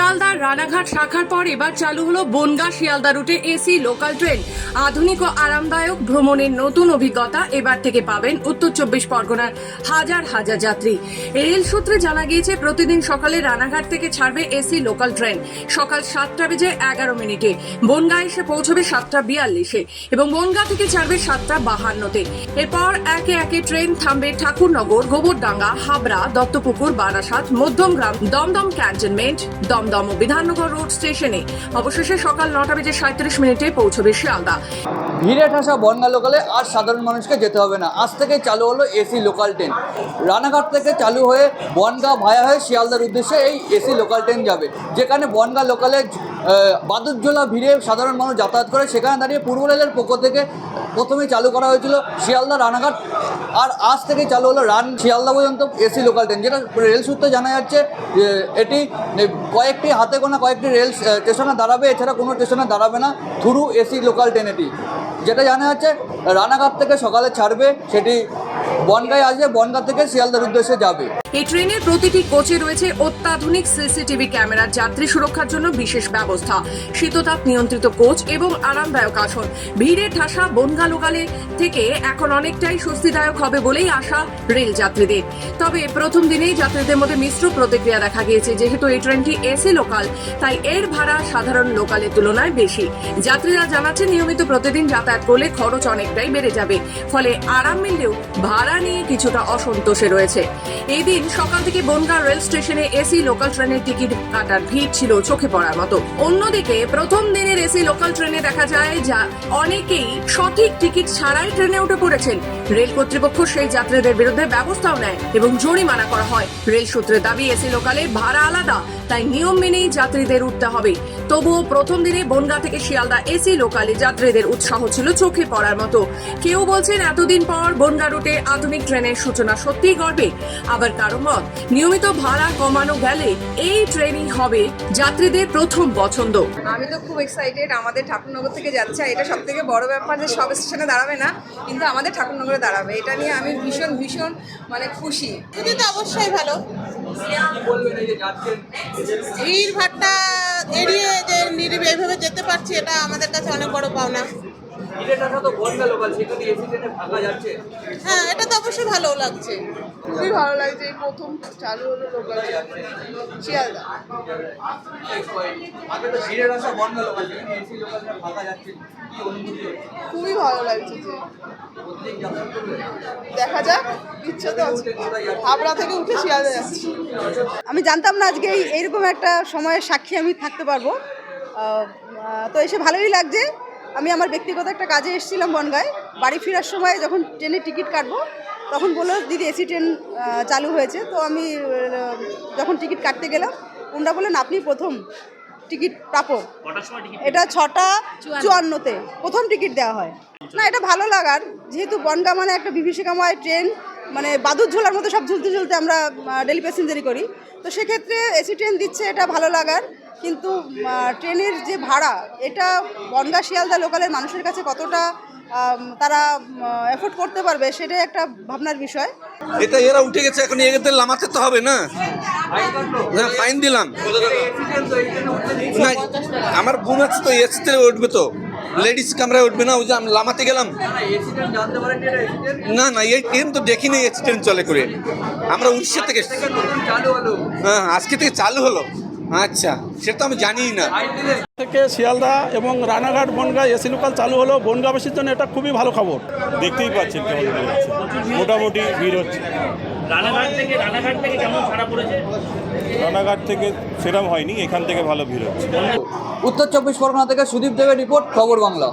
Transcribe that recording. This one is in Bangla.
রানাঘাট শাখার পর এবার চালু হলো বনগা শিয়ালদা রুটে এসি, লোকাল ট্রেন। আধুনিক ও আরামদায়ক ভ্রমণের নতুন অভিজ্ঞতা এবার থেকে পাবেন উত্তর চব্বিশ পরগনার হাজার হাজার যাত্রী। রেল সূত্রে জানা গিয়েছে, প্রতিদিন সকালে রানাঘাট থেকে ছাড়বে এসি, লোকাল ট্রেন। সকাল সাতটা বেজে এগারো মিনিটে। বনগা এসে পৌঁছবে সাতটা বিয়াল্লিশে এবং বনগা থেকে ছাড়বে সাতটা বাহান্নতে। এরপর একে একে ট্রেন থামবে ঠাকুরনগর, গোবরডাঙ্গা, হাবড়া, দত্তপুকুর, বারাসাত, মধ্যমগ্রাম, দমদম ক্যান্টনমেন্ট, দমদম ও বিধাননগর রোড স্টেশনে। অবশেষে সকাল নটা বেজে সাঁত্রিশ মিনিটে পৌঁছবে শিয়ালদা। ভিড়ে ঠাসা বনগা লোকালে আর সাধারণ মানুষকে যেতে হবে না। আজ থেকে চালু হলো এসি লোকাল ট্রেন। রানাঘাট থেকে চালু হয়ে বনগা ভায়া হয়ে শিয়ালদার উদ্দেশ্যে এই এসি লোকাল ট্রেন যাবে। যেখানে বনগা লোকালে বাদুরঝোলা ভিড়ে সাধারণ মানুষ যাতায়াত করে। সেখানে দাঁড়িয়ে পূর্ব রেলের পক্ষ থেকে প্রথমে চালু করা হয়েছিল শিয়ালদা রানাঘাট। আর আজ থেকে চালু হলো রান শিয়ালদা পর্যন্ত এসি লোকাল ট্রেন যেটা রেল সূত্রে জানা যাচ্ছে এটি কয়েকটি হাতে গোনা কয়েকটি রেল স্টেশনে দাঁড়াবে, এছাড়া কোনো স্টেশনে দাঁড়াবে না। থ্রু এসি লোকাল ট্রেন এটি। যেটা জানা যাচ্ছে, রানাঘাট থেকে সকালে ছাড়বে, সেটি বনগায় আসবে, বনগা থেকে শিয়ালদার উদ্দেশ্যে যাবে। এই ট্রেনের প্রতিটি কোচে রয়েছে অত্যাধুনিক সিসিটিভি ক্যামেরার যাত্রী সুরক্ষার জন্য বিশেষ ব্যবস্থা। শীততাপ নিয়ন্ত্রিত কোচ এবং আরামদায়ক আসন। ভিড়ে ঠাসা বনগা লোকালে থেকে এখন অনেকটাই স্বস্তিদায়ক হবে বলেই আশা রেল যাত্রীদের। তবে প্রথম দিনেই যাত্রীদের মধ্যে মিশ্র প্রতিক্রিয়া দেখা গিয়েছে, যেহেতু এই ট্রেনটি এসি লোকাল, তাই এর ভাড়া সাধারণ লোকালের তুলনায় বেশি। যাত্রীরা জানাচ্ছে, নিয়মিত প্রতিদিন যাতায়াত করলে খরচ অনেকটাই বেড়ে যাবে। ফলে আরাম মিললেও ভাড়া নিয়ে কিছুটা অসন্তোষে রয়েছে। এই দিন সকাল থেকে বনগা রেল স্টেশনে এসি লোকাল ট্রেনের টিকিট কাটার ভিড় ছিল চোখে পড়ার মতো। অন্যদিকে প্রথম দিনের এসি লোকাল ট্রেনে দেখা যায় যা অনেকেই সঠিক টিকিট ছাড়াই ট্রেনে উঠে পড়েছেন। রেল কর্তৃপক্ষ সেই যাত্রীদের বিরুদ্ধে ব্যবস্থাও নেয় এবং জরিমানা করা হয়। রেল সূত্রের দাবি, এসি লোকালে ভাড়া আলাদা, তাই নিয়ম মেনেই যাত্রীদের উঠতে হবে। তবুও প্রথম দিনে বনগা থেকে শিয়ালদা এসি লোকালে যাত্রীদের উৎসাহ ছিল চোখে পড়ার মতো। কেউ বলছেন, এতদিন পর বনগা রুটে আধুনিক ট্রেনের সূচনা সত্যিই গর্বে। আবার কারও মত নিয়মিত ভাড়া কমানো গেলে এই ট্রেনই হবে যাত্রীদের প্রথম পছন্দ। আমি তো খুব এক্সাইটেড আমাদের ঠাকুরনগর থেকে যাচ্ছে এটা সব থেকে বড় ব্যাপার যে সব স্টেশনে দাঁড়াবে না কিন্তু আমাদের ঠাকুরনগরে দাঁড়াবে। এটা নিয়ে আমি ভীষণ ভীষণ মানে খুশি। খুবই তো অবশ্যই ভালো। ভিড় ভাট্টা এড়িয়ে যে নিরিবে এইভাবে যেতে পারছি এটা আমাদের কাছে অনেক বড় পাওনা। হ্যাঁ এটা তো অবশ্যই ভালো লাগছে। খুবই ভালো লাগছে এই প্রথম চালু হলো লোকাল শিয়ালদা। খুবই ভালো লাগছে যে। দেখা যাক ইচ্ছে তো আছে হাবড়া থেকে উঠে শিয়ালদা যাচ্ছি। আমি জানতাম না আজকে এই এইরকম একটা সময়ের সাক্ষী আমি থাকতে পারব। তো এসে ভালোই লাগছে। আমি আমার ব্যক্তিগত একটা কাজে এসেছিলাম বনগায়। বাড়ি ফেরার সময় যখন ট্রেনের টিকিট কাটবো তখন বলল দিদি এসি ট্রেন চালু হয়েছে। তো আমি যখন টিকিট কাটতে গেলাম ওনারা বললেন আপনি প্রথম টিকিট প্রাপক। এটা ছটা চুয়ান্নতে। প্রথম টিকিট দেওয়া হয়। না এটা ভালো লাগার যেহেতু বনগা মানে একটা বিভীষিকাময় ট্রেন মানে বাদুর ঝোলার মতো সব ঝুলতে ঝুলতে আমরা ডেলি প্যাসেঞ্জারি করি। তো সেক্ষেত্রে এসি ট্রেন দিচ্ছে এটা ভালো লাগার। কিন্তু ট্রেনের যে ভাড়া, এটা বনগা শিয়ালদা লোকালের মানুষের কাছে কতটা তারা এফোর্ড করতে পারবে, সেটাই একটা ভাবনার বিষয়। এটা এরা উঠে গেছে, এখন এদের লামাতে তো হবে না। না ফাইন দিলাম। না, আমার বোন আছে তো এসিতে উঠবে তো। লেডিস কামরায় উঠবে না, ওই যে আমি লামাতে গেলাম। না না, এই ট্রেন তো দেখিনি এসি ট্রেন চলে করে। আমরা উড়িষ্যা থেকে। হ্যাঁ আজকে থেকে চালু হলো। আচ্ছা সেটা তো আমি জানি না। থেকে শিয়ালদা এবং রানাঘাট বনগাঁ এসি লোকাল চালু হলো। বনগাঁবাসীর জন্য এটা খুবই ভালো খবর। দেখতেই পাচ্ছেন কেমন ভিড় হচ্ছে। মোটামুটি ভিড় হচ্ছে। রানাঘাট থেকে রানাঘাট থেকে কেমন ভাড়া পড়েছে? রানাঘাট থেকে সেরম হয়নি এখান থেকে ভালো ভিড় হচ্ছে। উত্তর চব্বিশ পরগনা থেকে সুদীপ দেবের রিপোর্ট খবর বাংলা।